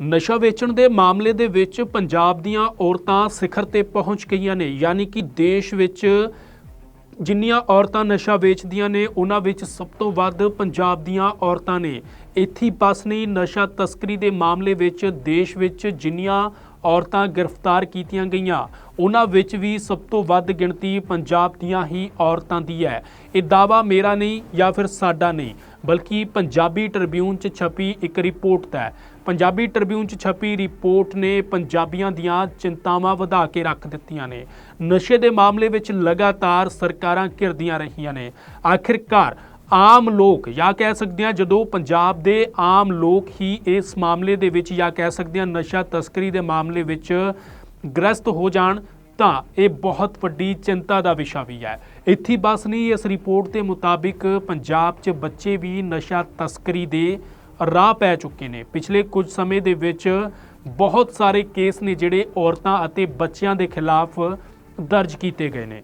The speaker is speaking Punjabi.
ਨਸ਼ਾ ਵੇਚਣ ਦੇ ਮਾਮਲੇ ਦੇ ਵਿੱਚ ਪੰਜਾਬ ਦੀਆਂ ਔਰਤਾਂ ਸਿਖਰ ਤੇ ਪਹੁੰਚ ਗਈਆਂ ਨੇ। ਯਾਨੀ ਕਿ ਦੇਸ਼ ਵਿੱਚ ਜਿੰਨੀਆਂ ਔਰਤਾਂ ਨਸ਼ਾ ਵੇਚਦੀਆਂ ਨੇ, ਉਹਨਾਂ ਵਿੱਚ ਸਭ ਤੋਂ ਵੱਧ ਪੰਜਾਬ ਦੀਆਂ ਔਰਤਾਂ ਨੇ। ਇੱਥੇ ਬਸ ਨਹੀਂ, ਨਸ਼ਾ ਤਸਕਰੀ ਦੇ ਮਾਮਲੇ ਵਿੱਚ ਦੇਸ਼ ਵਿੱਚ ਜਿੰਨੀਆਂ ਔਰਤਾਂ ਗ੍ਰਿਫਤਾਰ ਕੀਤੀਆਂ ਗਈਆਂ ਉਹਨਾਂ ਵਿੱਚ ਵੀ ਸਭ ਤੋਂ ਵੱਧ ਗਿਣਤੀ ਪੰਜਾਬ ਦੀਆਂ ਹੀ ਔਰਤਾਂ ਦੀ ਹੈ। ਇਹ ਦਾਵਾ ਮੇਰਾ ਨਹੀਂ ਜਾਂ ਫਿਰ ਸਾਡਾ ਨਹੀਂ, ਬਲਕਿ ਪੰਜਾਬੀ ਟ੍ਰਿਬਿਊਨ 'ਚ ਛਪੀ ਇੱਕ ਰਿਪੋਰਟ ਦਾ ਹੈ। ਪੰਜਾਬੀ ਟ੍ਰਿਬਿਊਨ 'ਚ ਛਪੀ ਰਿਪੋਰਟ ਨੇ ਪੰਜਾਬੀਆਂ ਦੀਆਂ ਚਿੰਤਾਵਾਂ ਵਧਾ ਕੇ ਰੱਖ ਦਿੱਤੀਆਂ ਨੇ। ਨਸ਼ੇ ਦੇ ਮਾਮਲੇ ਵਿੱਚ ਲਗਾਤਾਰ ਸਰਕਾਰਾਂ ਘਿਰਦੀਆਂ ਰਹੀਆਂ ਨੇ। ਆਖਿਰਕਾਰ ਆਮ ਲੋਕ, ਜਾਂ ਕਹਿ ਸਕਦੇ ਹਾਂ ਜਦੋਂ ਪੰਜਾਬ ਦੇ ਆਮ ਲੋਕ ਹੀ ਇਸ ਮਾਮਲੇ ਦੇ ਵਿੱਚ, ਜਾਂ ਕਹਿ ਸਕਦੇ ਹਾਂ ਨਸ਼ਾ ਤਸਕਰੀ ਦੇ ਮਾਮਲੇ ਵਿੱਚ ਗ੍ਰਸਤ ਹੋ ਜਾਣ, ਤਾਂ ਇਹ ਬਹੁਤ ਵੱਡੀ ਚਿੰਤਾ ਦਾ ਵਿਸ਼ਾ ਵੀ ਹੈ। ਇੱਥੇ ਬਸ ਨਹੀਂ, ਇਸ ਰਿਪੋਰਟ ਦੇ ਮੁਤਾਬਿਕ ਪੰਜਾਬ 'ਚ ਬੱਚੇ ਵੀ ਨਸ਼ਾ ਤਸਕਰੀ ਦੇ ਰਾਹ ਪੈ ਚੁੱਕੇ ਨੇ। ਪਿਛਲੇ ਕੁਝ ਸਮੇਂ ਦੇ ਵਿੱਚ ਬਹੁਤ ਸਾਰੇ ਕੇਸ ਨੇ ਜਿਹੜੇ ਔਰਤਾਂ ਅਤੇ ਬੱਚਿਆਂ ਦੇ ਖਿਲਾਫ ਦਰਜ ਕੀਤੇ ਗਏ ਨੇ।